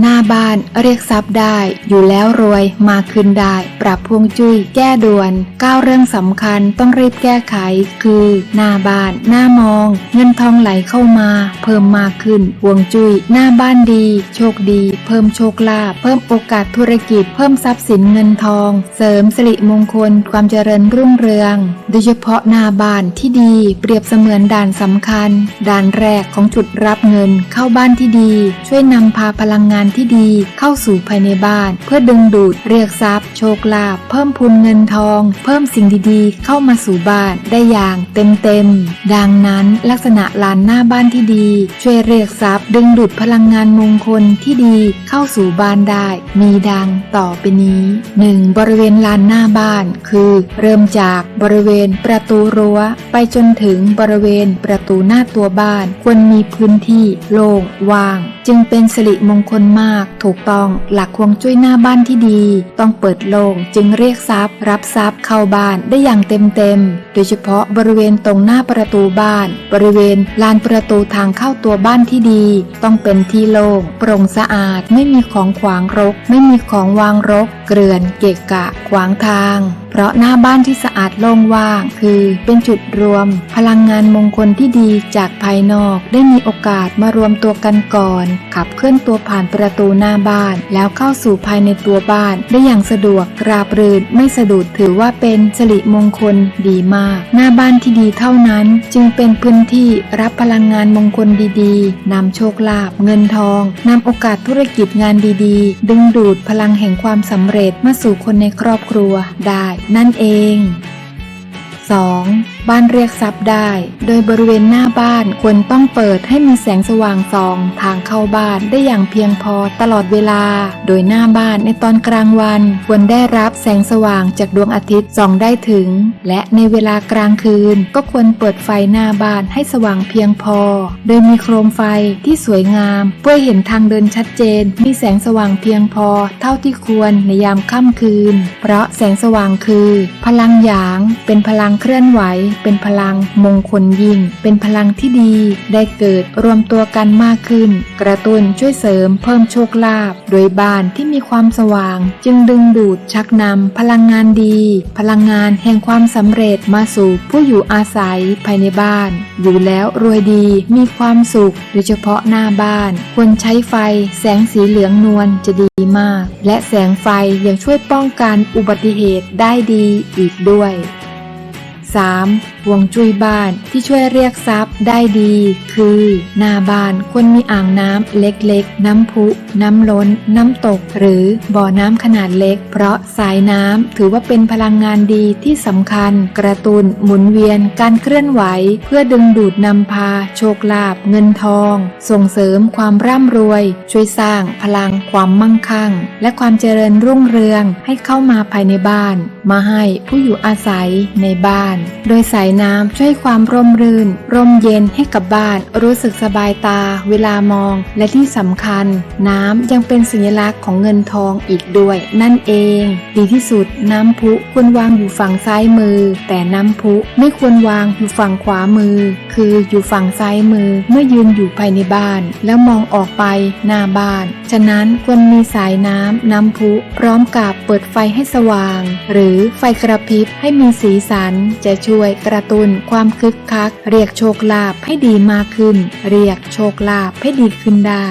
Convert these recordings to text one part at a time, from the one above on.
หน้าบ้านเรียกทรัพย์ได้ อยู่แล้วรวยมาคืนได้ ปรับพวงจุ้ยแก้ด่วนก้าวเรื่องสำคัญต้องรีบแก้ไข คือ หน้าบ้านหน้ามอง เงินทองไหลเข้ามา เพิ่มมากขึ้นพวงจุ้ยหน้าบ้านดี โชคดี เพิ่มโชคลาภเพิ่มโอกาสธุรกิจ เพิ่มทรัพย์สินเงินทอง เสริมสิริมงคล ความเจริญรุ่งเรือง โดยเฉพาะหน้าบ้านที่ดี เปรียบเสมือนด่านสำคัญ ด่านแรกของจุดรับเงินเข้าบ้านที่ดี ช่วยนำพาพลังงานที่ดีเข้าสู่ภายในบ้าน เพื่อดึงดูดเรียกทรัพย์ โชคลาภเพิ่มพูนเงินทอง เพิ่มสิ่งดีๆ เข้ามาสู่บ้านได้อย่างเต็มๆ ดังนั้นลักษณะลานหน้าบ้านที่ดี ช่วยเรียกทรัพย์ ดึงดูดพลังงานมงคลที่ดีเข้าสู่บ้านได้ มีดังต่อไปนี้ 1. บริเวณลานหน้าบ้าน คือ เริ่มจากบริเวณประตูรั้ว ไปจนถึงบริเวณประตูหน้าตัวบ้าน ควรมีพื้นที่โล่งว่าง จึงเป็นสิริมงคลมาก ถูกต้องหลักควงจุ้ยหน้าบ้านที่ดี ต้องเปิดโล่งจึงเรียกทรัพย์ รับทรัพย์เข้าบ้านได้อย่างเต็มเต็มโดยเฉพาะบริเวณตรงหน้าประตูบ้าน บริเวณลานประตูทางเข้าตัวบ้านที่ดี ต้องเป็นที่โล่งโปร่งสะอาดไม่มีของขวางรก ไม่มีของวางรก เกลื่อนเกะกะ ขวางทาง เพราะหน้าบ้านที่สะอาดโล่งว่าง คือเป็นจุดรวม พลังงานมงคลที่ดีจากภายนอก ได้มีโอกาสมารวมตัวกันก่อน ขับเคลื่อนตัวผ่านประตูหน้าบ้าน แล้วเข้าสู่ภายในตัวบ้าน ได้อย่างสะดวกราบรื่นไม่สะดุดถือว่าเป็นสิริมงคลดีมาก หน้าบ้านที่ดีเท่านั้น จึงเป็นพื้นที่รับพลังงานมงคลดีๆนำโชคลาภเงินทองนำโอกาสธุรกิจงานดีๆ ดึงดูดพลังแห่งความสำเร็จมาสู่คนในครอบครัวได้นั่นเอง 2. บ้านเรียกทรัพย์ได้ โดยบริเวณหน้าบ้านควรต้องเปิดให้มีแสงสว่างส่องทางเข้าบ้านได้อย่างเพียงพอตลอดเวลา โดยหน้าบ้านในตอนกลางวัน ควรได้รับแสงสว่างจากดวงอาทิตย์ส่องได้ถึง และในเวลากลางคืน ก็ควรเปิดไฟหน้าบ้านให้สว่างเพียงพอ โดยมีโคมไฟที่สวยงามเพื่อเห็นทางเดินชัดเจน มีแสงสว่างเพียงพอ เท่าที่ควรในยามค่ำคืน เพราะแสงสว่างคือ พลังหยางเป็นพลังเคลื่อนไหว เป็นพลังมงคลยิ่ง เป็นพลังที่ดี ได้เกิดรวมตัวกันมากขึ้น กระตุ้นช่วยเสริมเพิ่มโชคลาภโดยบ้านที่มีความสว่าง จึงดึงดูดชักนำพลังงานดี พลังงานแห่งความสำเร็จมาสู่ผู้อยู่อาศัยภายในบ้าน อยู่แล้วรวยดีมีความสุขโดยเฉพาะหน้าบ้าน ควรใช้ไฟแสงสีเหลืองนวลจะดีมาก และแสงไฟยังช่วยป้องกันอุบัติเหตุได้ดีอีกด้วย 3. ห่วงจุ้ยบ้านที่ช่วยเรียกทรัพย์ได้ดี คือ หน้าบ้านควรมีอ่างน้ำเล็กๆ น้ำพุ น้ำล้น น้ำตก หรือบ่อน้ำขนาดเล็ก เพราะสายน้ำถือว่าเป็นพลังงานดีที่สำคัญ กระตุน้นหมุนเวียนการเคลื่อนไหว เพื่อดึงดูดนำพา โชคลาภเงินทอง ส่งเสริมความร่ำรวย ช่วยสร้างพลังความมั่งคั่ง และความเจริญรุ่งเรืองให้เข้ามาภายในบ้าน มาให้ผู้อยู่อาศัยในบ้านโดยสายน้ำช่วยความร่มรื่น ร่มเย็นให้กับบ้าน รู้สึกสบายตา เวลามอง และที่สำคัญ น้ำยังเป็นสัญลักษณ์ของเงินทองอีกด้วย นั่นเอง ดีที่สุดน้ำพุควรวางอยู่ฝั่งซ้ายมือ แต่น้ำพุไม่ควรวางอยู่ฝั่งขวามือ คืออยู่ฝั่งซ้ายมือเมื่อยืนอยู่ภายในบ้าน แล้วมองออกไปหน้าบ้าน ฉะนั้นควรมีสายน้ำน้ำพุพร้อมกับเปิดไฟให้สว่าง หรือไฟกระพริบให้มีสีสันจะะช่วยกระตุ้นความคึกคัก เรียกโชคลาภให้ดีมากขึ้น เรียกโชคลาภให้ดีขึ้นได้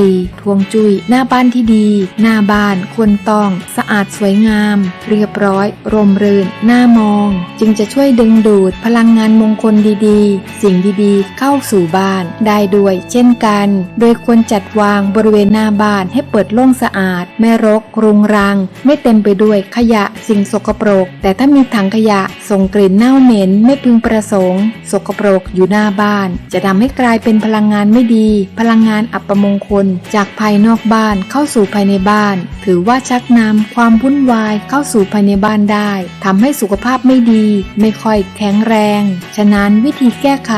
4. ทวงจุย้ยหน้าบ้านที่ดี หน้าบ้านควรต้อง สะอาดสวยงาม เรียบร้อยร่มรื่นหน้ามอง จึงจะช่วยดึงดูดพลังงานมงคลดีๆ สิ่งดีๆ เข้าสู่บ้านได้ด้วยเช่นกัน โดยควรจัดวางบริเวณหน้าบ้านให้เปิดโล่งสะอาด ไม่รก รุงรัง ไม่เต็มไปด้วยขยะสิ่งสกปรก แต่ถ้ามีถังขยะส่งกลิ่นเน่าเหม็นไม่พึงประสงค์ สกปรกอยู่หน้าบ้าน จะทำให้กลายเป็นพลังงานไม่ดี พลังงานอัปมงคลจากภายนอกบ้านเข้าสู่ภายในบ้าน ถือว่าชักนำความวุ่นวายเข้าสู่ภายในบ้านได้ทำให้สุขภาพไม่ดี ไม่ค่อยแข็งแรง ฉะนั้นวิธีแก้ไข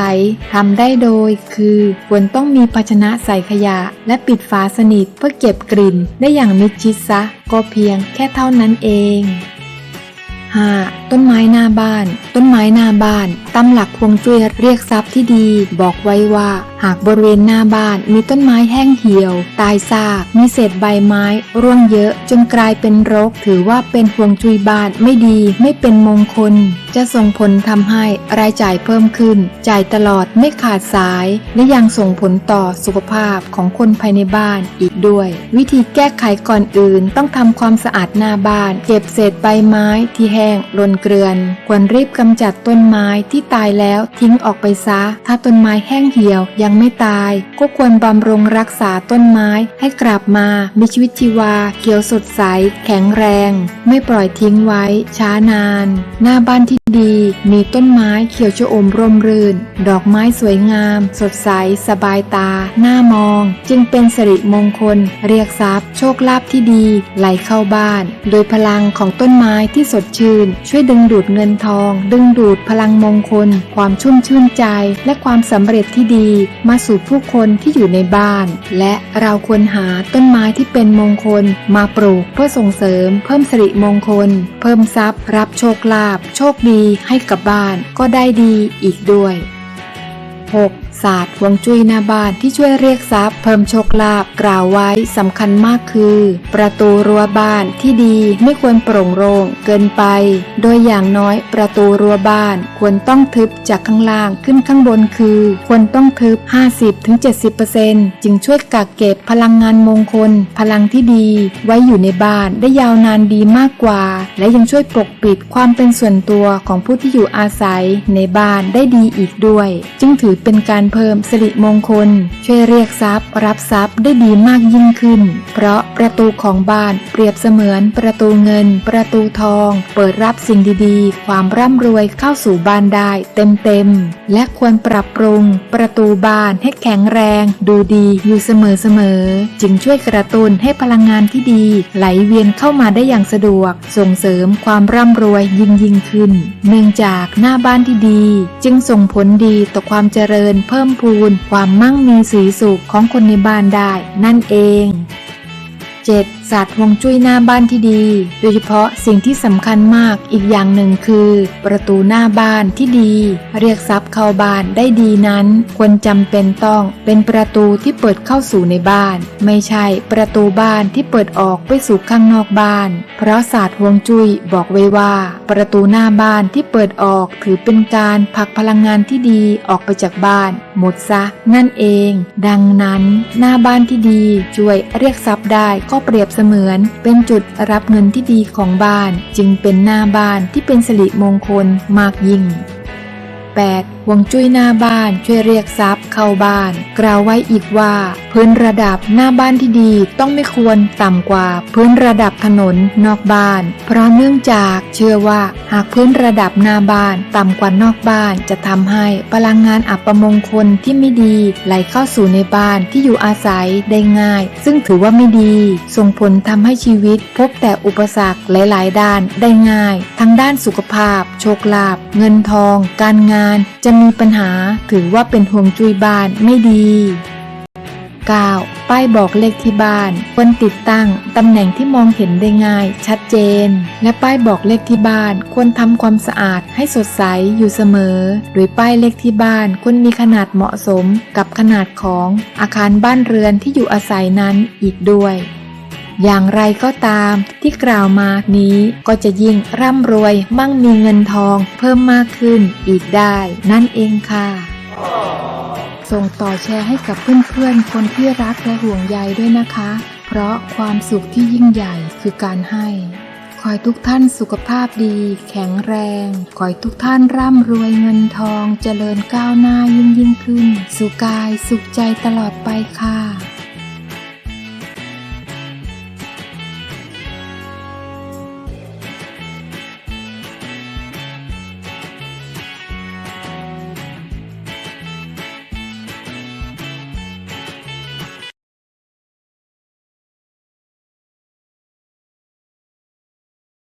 ทำได้โดย คือควรต้องมีภาชนะใส่ขยะ และปิดฝาสนิทเพื่อเก็บกลิ่น ได้อย่างมิดชิดซะ ก็เพียงแค่เท่านั้นเอง 5. ต้นไม้หน้าบ้าน ต้นไม้หน้าบ้านตามหลักฮวงจุ้ยเรียกทรัพย์ที่ดี บอกไว้ว่า หากบริเวณหน้าบ้านมีต้นไม้แห้งเหี่ยว ตายซาก มีเศษใบไม้ร่วงเยอะจนกลายเป็นรก ถือว่าเป็นฮวงจุ้ยบ้านไม่ดี ไม่เป็นมงคล จะส่งผลทำให้รายจ่ายเพิ่มขึ้น จ่ายตลอดไม่ขาดสาย และยังส่งผลต่อสุขภาพของคนภายในบ้านอีกด้วย วิธีแก้ไขก่อนอื่น ต้องทำความสะอาดหน้าบ้าน เก็บเศษใบไม้ที่แห้งหล่นเกลือน ควรรีบกำจัดต้นไม้ที่ตายแล้วทิ้งออกไปซะ ถ้าต้นไม้แห้งเหี่ยวยังไม่ตาย ก็ควรบำรุงรักษาต้นไม้ให้กลับมา มีชีวิตชีวา เขียวสดใส แข็งแรง ไม่ปล่อยทิ้งไว้ ช้านาน หน้าบ้านที่ดี มีต้นไม้เขียวชโอมร่มรื่น ดอกไม้สวยงาม สดใส สบายตา หน่ามอง จึงเป็นสิริมงคล เรียกทรัพย์ โชคลาภที่ดี ไหลเข้าบ้าน โดยพลังของต้นไม้ที่สดชื่นช่วยดึงดูดเงินทอง ดึงดูดพลังมงคล ความชุ่มชื่นใจ และความสำเร็จที่ดี มาสู่ผู้คนที่อยู่ในบ้าน และเราควรหาต้นไม้ที่เป็นมงคล มาปลูกเพื่อส่งเสริม เพิ่มสิริมงคล เพิ่มทรัพย์ รับโชคลาภโชคดีให้กับบ้านก็ได้ดีอีกด้วย 6. ศาสตร์ฮวงจุ้ยหน้าบ้านที่ช่วยเรียกทรัพย์เพิ่มโชคลาภกล่าวไว้สำคัญมากคือ ประตูรั้วบ้านที่ดีไม่ควรโปร่งโล่งเกินไป โดยอย่างน้อยประตูรั้วบ้านควรต้องทึบจากข้างล่างขึ้นข้างบนคือ ควรต้องทึบ 50-70%จึงช่วยกักเก็บพลังงานมงคล พลังที่ดี ไว้อยู่ในบ้านได้ยาวนานดีมากกว่า และยังช่วยปกปิดความเป็นส่วนตัวของผู้ที่อยู่อาศัยในบ้านได้ดีอีกด้วย จึงถือเป็นการเพิ่มสิริมงคล ช่วยเรียกทรัพย์ รับทรัพย์ได้ดีมากยิ่งขึ้น เพราะประตูของบ้านเปรียบเสมือนประตูเงิน ประตูทอง เปิดรับสิ่งดีๆ ความร่ำรวยเข้าสู่บ้านได้เต็มๆ และควรปรับปรุง ประตูบ้านให้แข็งแรง ดูดีอยู่เสมอๆ จึงช่วยกระตุ้นให้พลังงานที่ดี ไหลเวียนเข้ามาได้อย่างสะดวก ส่งเสริมความร่ำรวยยิ่งยิ่งขึ้น เนื่องจากหน้าบ้านที่ดี จึงส่งผลดีต่อความเจริญเพิ่พิ่มพูนความมั่งมีสีสุขของคนในบ้านได้นั่นเอง 7. ศาสตร์ฮวงจุ้ยหน้าบ้านที่ดี โดยเฉพาะสิ่งที่สำคัญมากอีกอย่างหนึ่งคือ ประตูหน้าบ้านที่ดี เรียกทรัพย์เข้าบ้านได้ดีนั้น ควรจำเป็นต้องเป็นประตูที่เปิดเข้าสู่ในบ้าน ไม่ใช่ประตูบ้านที่เปิดออกไปสู่ข้างนอกบ้าน เพราะศาสตร์ฮวงจุ้ยบอกไว้ว่า ประตูหน้าบ้านที่เปิดออกถือเป็นการผลักพลังงานที่ดีออกไปจากบ้าน หมดซะ นั่นเอง ดังนั้น หน้าบ้านที่ดีช่วยเรียกทรัพย์ได้ก็เปรียบเสมือนเป็นจุดรับเงินที่ดีของบ้าน จึงเป็นหน้าบ้านที่เป็นสิริมงคลมากยิ่ง 8. ฮวงจุ้ยหน้าบ้านช่วยเรียกทรัพย์เข้าบ้าน กล่าวไว้อีกว่า พื้นระดับหน้าบ้านที่ดีต้องไม่ควรต่ำกว่าพื้นระดับถนนนอกบ้าน เพราะเนื่องจากเชื่อว่าหากพื้นระดับหน้าบ้านต่ำกว่านอกบ้านจะทำให้พลังงานอัปมงคลที่ไม่ดีไหลเข้าสู่ในบ้านที่อยู่อาศัยได้ง่าย ซึ่งถือว่าไม่ดี ส่งผลทำให้ชีวิตพบแต่อุปสรรคหลาย ๆ ด้านได้ง่าย ทั้งด้านสุขภาพ โชคลาภเงินทอง การงานจะมีปัญหาถือว่าเป็นห่วงจุ้ยบ้านไม่ดี 9. ป้ายบอกเลขที่บ้านควรติดตั้งตำแหน่งที่มองเห็นได้ง่าย ชัดเจน และป้ายบอกเลขที่บ้านควรทำความสะอาดให้สดใสอยู่เสมอ โดยป้ายเลขที่บ้านควรมีขนาดเหมาะสมกับขนาดของอาคารบ้านเรือนที่อยู่อาศัยนั้นอีกด้วย อย่างไรก็ตามที่กล่าวมานี้ก็จะยิ่งร่ำรวยมั่งมีเงินทองเพิ่มมากขึ้นอีกได้นั่นเองค่ะส่งต่อแชร์ให้กับเพื่อนๆ คนที่รักและห่วงใยด้วยนะคะ เพราะความสุขที่ยิ่งใหญ่คือการให้ ขอให้ทุกท่านสุขภาพดี แข็งแรง ขอให้ทุกท่านร่ำรวยเงินทอง เจริญก้าวหน้ายิ่งยิ่งขึ้น สุขกายสุขใจตลอดไปค่ะ